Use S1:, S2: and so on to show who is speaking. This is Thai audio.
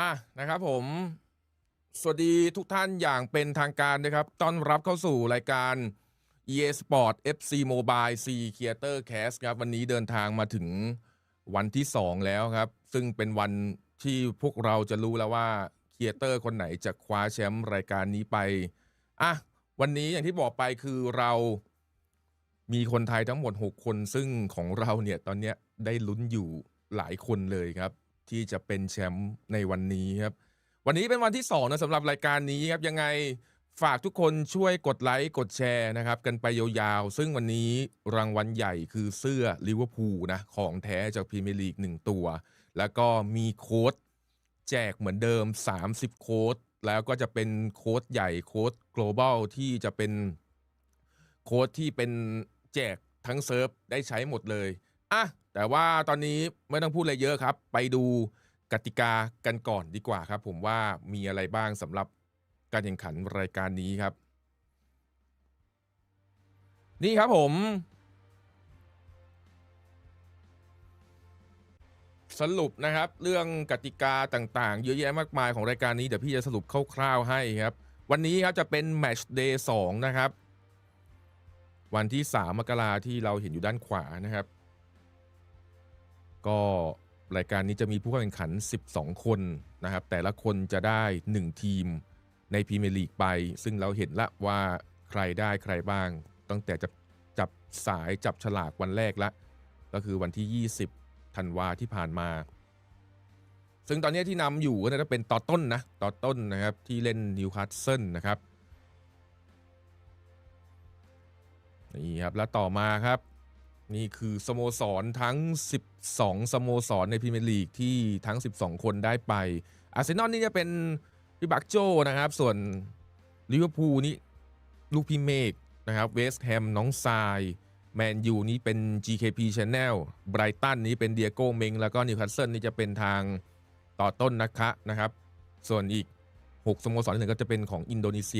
S1: อะนะครับผม สวัสดีทุกท่านอย่างเป็นทางการนะครับ ต้อนรับเข้าสู่รายการ EA Sport FC Mobile C Creator Cast ครับ วันนี้เดินทางมาถึงวันที่ 2 แล้วครับ ซึ่งเป็นวันที่พวกเราจะรู้แล้วว่าเครีเอเตอร์คนไหนจะคว้าแชมป์รายการนี้ไป อะ วันนี้อย่างที่บอกไปคือเรามีคนไทยทั้งหมด 6 คน ซึ่งของเราเนี่ยตอนเนี้ยได้ลุ้นอยู่หลายคนเลยครับ ที่จะเป็นแชมป์ในวันนี้ครับ วันนี้เป็นวันที่2นะสำหรับรายการนี้ครับ ยังไงฝากทุกคนช่วยกดไลค์กดแชร์นะครับ กันไปยาวๆ ซึ่งวันนี้รางวัลใหญ่คือเสื้อลิเวอร์พูลนะ ของแท้จากพรีเมียร์ลีกหนึ่งตัว แล้วก็มีโค้ดแจกเหมือนเดิม 30 โค้ดแล้วก็จะเป็นโค้ดใหญ่โค้ด global ที่จะเป็นโค้ดที่เป็นแจกทั้งเซิร์ฟได้ใช้หมดเลย อะ แต่ว่าตอนนี้ไม่ต้องพูดอะไรเยอะครับ ไปดูกติกากันก่อนดีกว่าครับ ผมว่ามีอะไรบ้างสำหรับการแข่งขันรายการนี้ครับ นี่ครับผม สรุปนะครับ เรื่องกติกาต่างๆ เยอะแยะมากมายของรายการนี้ เดี๋ยวพี่จะสรุปคร่าวๆให้ครับ วันนี้ครับจะเป็นแม t ช h เดย์สนะครับ วันที่ 3 มกราที่เราเห็นอยู่ด้านขวานะครับ ก็รายการนี้จะมีผู้เข้าแข่งขัน 12 คนนะครับ แต่ละคนจะได้ 1 ทีมในพรีเมียร์ลีกไป ซึ่งเราเห็นละว่าใครได้ใครบ้าง ตั้งแต่จะจับสายจับฉลากวันแรกละ ก็คือวันที่ 20ธันวาที่ผ่านมา ซึ่งตอนนี้ที่นำอยู่ก็จะเป็นต่อต้นนะต่อต้นนะครับที่เล่นนิวคาสเซิลนะครับนี่ครับ แล้วต่อมาครับ นี่คือสโมสรทั้ง 12 สโมสรในพรีเมียร์ลีกที่ทั้ง 12 คนได้ไป อาร์เซนอลนี่จะเป็นพี่บักโจนะครับ ส่วนลิเวอร์พูลนี่ลูกพี่เมกนะครับเวสต์แฮมน้องทรายแมนยูนี่เป็น GKP Channel ไบรตันนี่เป็นเดียโก้เมงแล้วก็นิวคาสเซิลนี่จะเป็นทางต่อต้นนะคะนะครับ ส่วนอีก 6 สโมสรอื่นก็จะเป็นของอินโดนีเซีย